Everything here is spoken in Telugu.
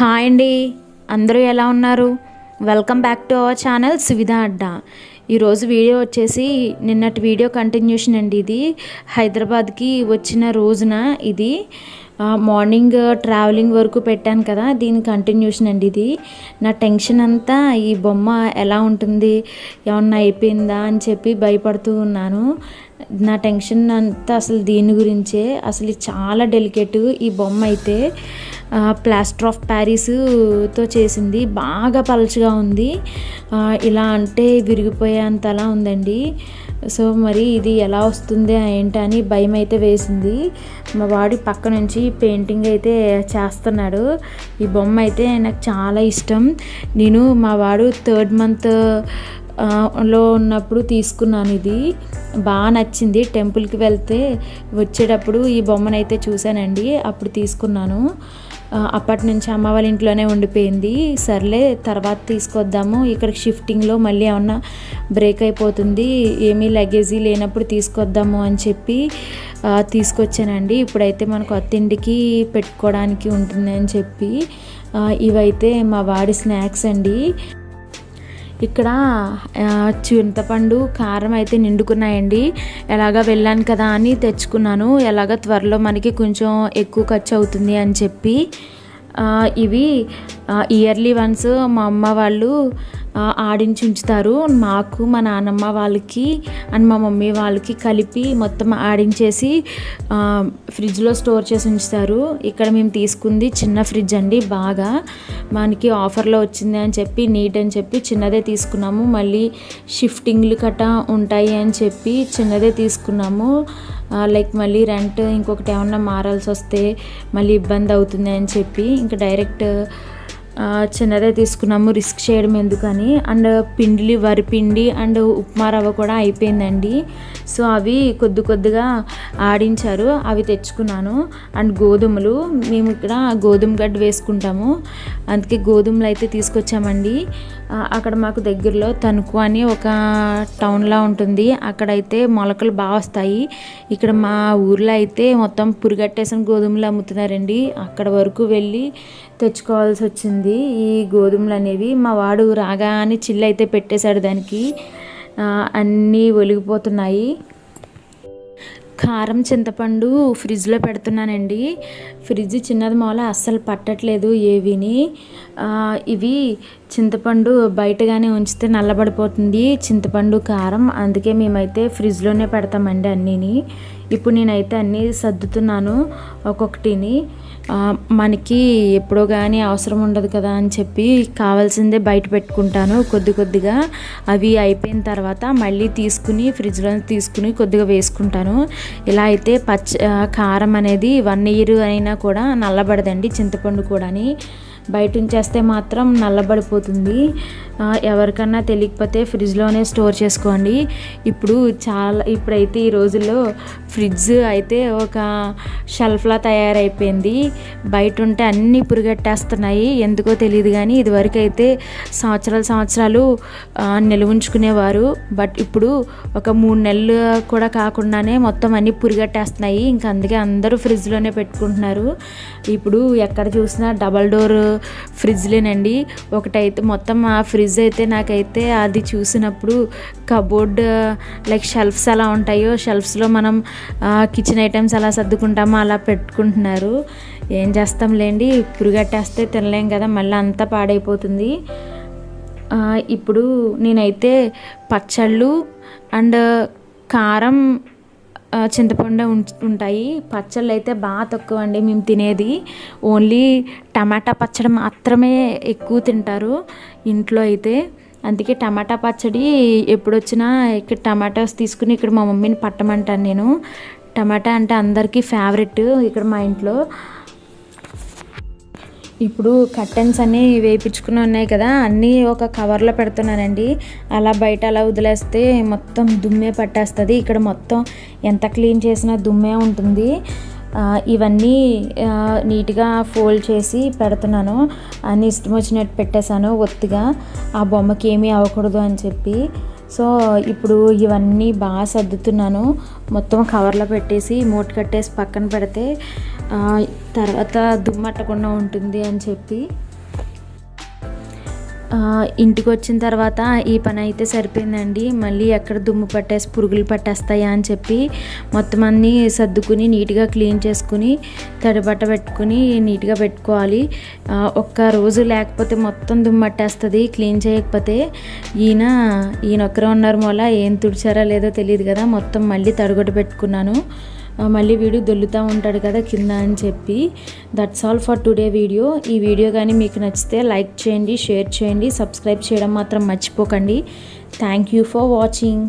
హాయ్ అండి. అందరూ ఎలా ఉన్నారు? Welcome back to our channel Suvidha Adda ఈరోజు వీడియో వచ్చేసి నిన్నటి వీడియో కంటిన్యూషన్ అండి ఇది. హైదరాబాద్కి వచ్చిన రోజున ఇది. మార్నింగ్ ట్రావెలింగ్ వరకు పెట్టాను కదా దీని కంటిన్యూషన్ అండి ఇది. నా టెన్షన్ అంతా ఈ బొమ్మ ఎలా ఉంటుంది ఏమన్నా అయిపోయిందా అని చెప్పి భయపడుతూ ఉన్నాను. నా టెన్షన్ అంతా అసలు దీని గురించే. అసలు చాలా డెలికేట్ ఈ బొమ్మ అయితే. ప్లాస్టర్ ఆఫ్ ప్యారిస్తో చేసింది. బాగా పలచగా ఉంది. ఇలా అంటే విరిగిపోయేంతలా ఉందండి. సో మరి ఇది ఎలా వస్తుంది ఏంటని భయం అయితే వేసింది. మా వాడి పక్క నుంచి పెయింటింగ్ అయితే చేస్తున్నాడు. ఈ బొమ్మ అయితే నాకు చాలా ఇష్టం. నేను మా వాడు థర్డ్ మంత్లో ఉన్నప్పుడు తీసుకున్నాను ఇది. బాగా నచ్చింది. టెంపుల్కి వెళ్తే వచ్చేటప్పుడు ఈ బొమ్మనైతే చూశానండి. అప్పుడు తీసుకున్నాను. అప్పటి నుంచి అమ్మ వాళ్ళ ఇంట్లోనే ఉండిపోయింది. సర్లే తర్వాత తీసుకొద్దాము. ఇక్కడ షిఫ్టింగ్లో మళ్ళీ ఏమన్నా బ్రేక్ అయిపోతుంది. ఏమీ లగేజీ లేనప్పుడు తీసుకొద్దాము అని చెప్పి తీసుకొచ్చానండి. ఇప్పుడైతే మనకు అత్తింటికి పెట్టుకోవడానికి ఉంటుంది అని చెప్పి ఇవైతే మా వాడి స్నాక్స్ అండి. ఇక్కడ చింతపండు కారం అయితే నిండుకున్నాయండి. ఎలాగ వెళ్ళాను కదా అని తెచ్చుకున్నాను. ఎలాగ త్వరలో మనకి కొంచెం ఎక్కువ ఖర్చు అవుతుంది అని చెప్పి ఇవి ఇయర్లీ వన్స్ మా అమ్మ వాళ్ళు ఆడించి ఉంచుతారు. మాకు మా నాన్నమ్మ వాళ్ళకి అండ్ మా మమ్మీ వాళ్ళకి కలిపి మొత్తం ఆడించేసి ఫ్రిడ్జ్లో స్టోర్ చేసి ఉంచుతారు. ఇక్కడ మేము తీసుకుంది చిన్న ఫ్రిడ్జ్ అండి బాగా. మనకి ఆఫర్లో వచ్చింది అని చెప్పి నీట్ అని చెప్పి చిన్నదే తీసుకున్నాము. మళ్ళీ షిఫ్టింగ్లు కట్ట ఉంటాయి అని చెప్పి చిన్నదే తీసుకున్నాము. లైక్ మళ్ళీ రెంట్ ఇంకొకటి ఏమన్నా మారాల్సి వస్తే మళ్ళీ ఇబ్బంది అవుతుంది అని చెప్పి ఇంకా డైరెక్ట్ చిన్నదే తీసుకున్నాము రిస్క్ చేయడం ఎందుకని. అండ్ పిండిలి వరి పిండి అండ్ ఉప్మా రవ్వ కూడా అయిపోయిందండి. సో అవి కొద్ది కొద్దిగా ఆడించారు అవి తెచ్చుకున్నాను. అండ్ గోధుమలు మేము ఇక్కడ గోధుమ గడ్డ వేసుకుంటాము. అందుకే గోధుమలు అయితే తీసుకొచ్చామండి. అక్కడ మాకు దగ్గరలో తణుకు అని ఒక టౌన్లా ఉంటుంది. అక్కడైతే మొలకలు బాగా వస్తాయి. ఇక్కడ మా ఊర్లో అయితే మొత్తం పురిగట్టేసిన గోధుమలు అమ్ముతున్నారండి. అక్కడ వరకు వెళ్ళి తెచ్చుకోవాల్సి వచ్చింది. ఈ గోధుమలు అనేవి మా వాడు రాగానే చిల్లు అయితే పెట్టేశాడు దానికి. అన్నీ ఒలిగిపోతున్నాయి. కారం చింతపండు ఫ్రిడ్జ్లో పెడుతున్నానండి. ఫ్రిడ్జ్ చిన్నది మూల అస్సలు పట్టట్లేదు ఏవిని. ఇవి చింతపండు బయటగానే ఉంచితే నల్లబడిపోతుంది. చింతపండు కారం అందుకే మేమైతే ఫ్రిడ్జ్లోనే పెడతామండి అన్నీని. ఇప్పుడు నేనైతే అన్నీ సర్దుతున్నాను ఒక్కొక్కటిని. మనకి ఎప్పుడో కానీ అవసరం ఉండదు కదా అని చెప్పి కావాల్సిందే బయట పెట్టుకుంటాను కొద్ది కొద్దిగా. అవి అయిపోయిన తర్వాత మళ్ళీ తీసుకుని ఫ్రిడ్జ్లో తీసుకుని కొద్దిగా వేసుకుంటాను. ఇలా అయితే పచ్చ కారం అనేది వన్ ఇయర్ అయినా కూడా నల్లబడదండి చింతపండు కూడాని. బయట ఉంచేస్తే మాత్రం నల్లబడిపోతుంది. ఎవరికన్నా తెలియకపోతే ఫ్రిడ్జ్లోనే స్టోర్ చేసుకోండి. ఇప్పుడు చాలా ఇప్పుడైతే ఈ రోజుల్లో ఫ్రిడ్జ్ అయితే ఒక షెల్ఫ్లా తయారైపోయింది. బయట ఉంటే అన్నీ పురుగట్టేస్తున్నాయి. ఎందుకో తెలియదు కానీ ఇదివరకు అయితే సంవత్సరాలు సంవత్సరాలు నిలవుంచుకునేవారు. నిల్వ ఉంచుకునేవారు బట్ ఇప్పుడు ఒక మూడు నెలలు కూడా కాకుండానే మొత్తం అన్నీ పురిగట్టేస్తున్నాయి. ఇంకా అందుకే అందరూ ఫ్రిడ్జ్లోనే పెట్టుకుంటున్నారు. ఇప్పుడు ఎక్కడ చూసినా డబల్ డోర్ ఫ్రిడ్జ్లేనండి. ఒకటైతే మొత్తం ఆ ఫ్రిడ్జ్ అయితే నాకైతే అది చూసినప్పుడు కబోర్డ్ లైక్ షెల్ఫ్స్ ఎలా ఉంటాయో షెల్ఫ్స్లో మనం కిచెన్ ఐటమ్స్ ఎలా సర్దుకుంటామో అలా పెట్టుకుంటున్నారు. ఏం చేస్తాంలేండి పురుగట్టేస్తే తినలేం కదా మళ్ళీ అంతా పాడైపోతుంది. ఇప్పుడు నేనైతే పచ్చళ్ళు అండ్ కారం చింతపండు ఉంటాయి. పచ్చళ్ళు అయితే బాగా తక్కువ అండి మేము తినేది. ఓన్లీ టమాటా పచ్చడి మాత్రమే ఎక్కువ తింటారు ఇంట్లో అయితే. అందుకే టమాటా పచ్చడి ఎప్పుడొచ్చినా ఇక్కడ టమాటాస్ తీసుకుని ఇక్కడ మా మమ్మీని పట్టమంటాను నేను. టమాటా అంటే అందరికీ ఫేవరెట్ ఇక్కడ మా ఇంట్లో. ఇప్పుడు కర్టెన్స్ అన్నీ వేయించుకుని ఉన్నాయి కదా అన్నీ ఒక కవర్లో పెడుతున్నానండి. అలా బయట అలా వదిలేస్తే మొత్తం దుమ్మే పట్టేస్తుంది. ఇక్కడ మొత్తం ఎంత క్లీన్ చేసినా దుమ్మే ఉంటుంది. ఇవన్నీ నీట్గా ఫోల్డ్ చేసి పెడుతున్నాను. అన్ని ఇష్టం వచ్చినట్టు పెట్టేశాను ఒత్తిగా. ఆ బొమ్మకి ఏమీ అవ్వకూడదు అని చెప్పి. సో ఇప్పుడు ఇవన్నీ బాగా సర్దుతున్నాను. మొత్తం కవర్లో పెట్టేసి మూట కట్టేసి పక్కన పెడితే తర్వాత దుమ్మట్టకుండా ఉంటుంది అని చెప్పి. ఇంటికి వచ్చిన తర్వాత ఈ పని అయితే సరిపోయిందండి. మళ్ళీ ఎక్కడ దుమ్ము పట్టేసి పురుగులు పట్టేస్తాయా అని చెప్పి మొత్తం అన్నీ సర్దుకుని నీట్గా క్లీన్ చేసుకుని తడిబట్ట పెట్టుకుని నీట్గా పెట్టుకోవాలి. ఒక్క రోజు లేకపోతే మొత్తం దుమ్ము పట్టేస్తుంది. క్లీన్ చేయకపోతే ఈయన ఈయన ఒక్కరే ఉన్నారు మూల ఏం తుడిచారో లేదో తెలియదు కదా. మొత్తం మళ్ళీ తడగొట్టు పెట్టుకున్నాను. మళ్ళీ వీడు దొల్లుతూ ఉంటాడు కదా కింద అని చెప్పి. That's all for today video ఈ వీడియో కానీ మీకు నచ్చితే లైక్ చేయండి షేర్ చేయండి సబ్స్క్రైబ్ చేయడం మాత్రం మర్చిపోకండి. Thank you for watching